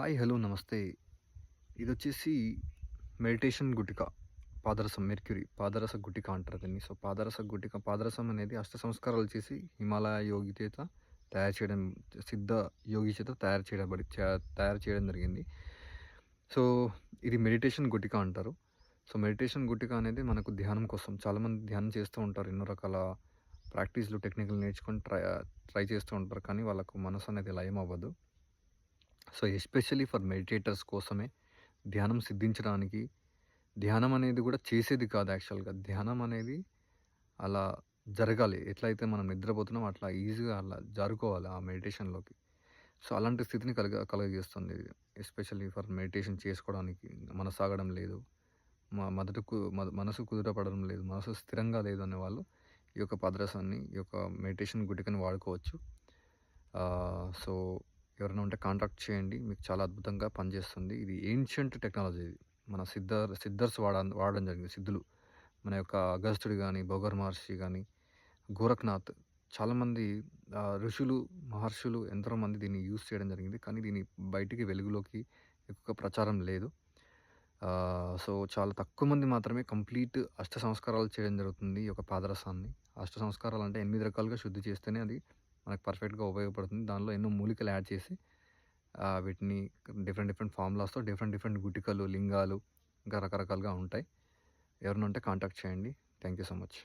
Hi hello నమస్తే. ఇది వచ్చేసి మెడిటేషన్ గుటిక పాదరసం మెర్క్యూరీ పాదరస గుటిక అంటారు దీన్ని. సో పాదరస గుటిక పాదరసం అనేది అష్ట సంస్కారాలు చేసి హిమాలయ యోగి చేత తయారు చేయడం సిద్ధ యోగి చేత తయారు చేయబడి తయారు చేయడం జరిగింది. సో ఇది మెడిటేషన్ గుటిక అంటారు. సో మెడిటేషన్ గుటిక అనేది మనకు ధ్యానం కోసం చాలామంది ధ్యానం చేస్తూ ఉంటారు. ఎన్నో రకాల ప్రాక్టీస్లు టెక్నికల్ నేర్చుకొని ట్రై ట్రై చేస్తూ ఉంటారు. కానీ వాళ్ళకు మనసు అనేది లయం అవ్వదు. సో ఎస్పెషల్లీ ఫర్ మెడిటేటర్స్ కోసమే ధ్యానం సిద్ధించడానికి. ధ్యానం అనేది కూడా చేసేది కాదు యాక్చువల్గా. ధ్యానం అనేది అలా జరగాలి. ఎట్లయితే మనం నిద్రపోతున్నాం అట్లా ఈజీగా అలా జారుకోవాలి ఆ మెడిటేషన్లోకి. సో అలాంటి స్థితిని కలగ కలగజేస్తుంది. ఎస్పెషల్లీ ఫర్ మెడిటేషన్ చేసుకోవడానికి మనసాగడం లేదు. మా మొదటకు మ- మనసు కుదురపడడం లేదు. మనసు స్థిరంగా లేదు అనే వాళ్ళు ఈ యొక్క పద్రసాన్ని ఈ యొక్క మెడిటేషన్ గుటికని వాడుకోవచ్చు. సో ఎవరైనా ఉంటే కాంటాక్ట్ చేయండి. మీకు చాలా అద్భుతంగా పనిచేస్తుంది. ఇది ఏన్షియంట్ టెక్నాలజీ ఇది. మన సిద్ధర్ సిద్ధర్స్ వాడ వాడడం జరిగింది. సిద్ధులు. మన యొక్క అగస్త్యుడు కానీ భోగర్ మహర్షి కానీ గోరఖ్నాథ్ చాలామంది ఋషులు మహర్షులు ఎంతోమంది దీన్ని యూస్ చేయడం జరిగింది. కానీ దీన్ని బయటికి వెలుగులోకి ఎక్కువ ప్రచారం లేదు. సో చాలా తక్కువ మంది మాత్రమే కంప్లీట్ అష్ట సంస్కారాలు చేయడం జరుగుతుంది ఈ యొక్క పాదరసాన్ని. అష్ట సంస్కారాలు అంటే ఎనిమిది రకాలుగా శుద్ధి చేస్తేనే అది మనకు పర్ఫెక్ట్గా ఉపయోగపడుతుంది. దానిలో ఎన్నో మూలికలు యాడ్ చేసి వీటిని డిఫరెంట్ డిఫరెంట్ ఫార్ములాస్తో డిఫరెంట్ డిఫరెంట్ గుటికలు లింగాలు ఇంకా రకరకాలుగా ఉంటాయి. ఎవరైనా ఉంటే కాంటాక్ట్ చేయండి. Thank you so much.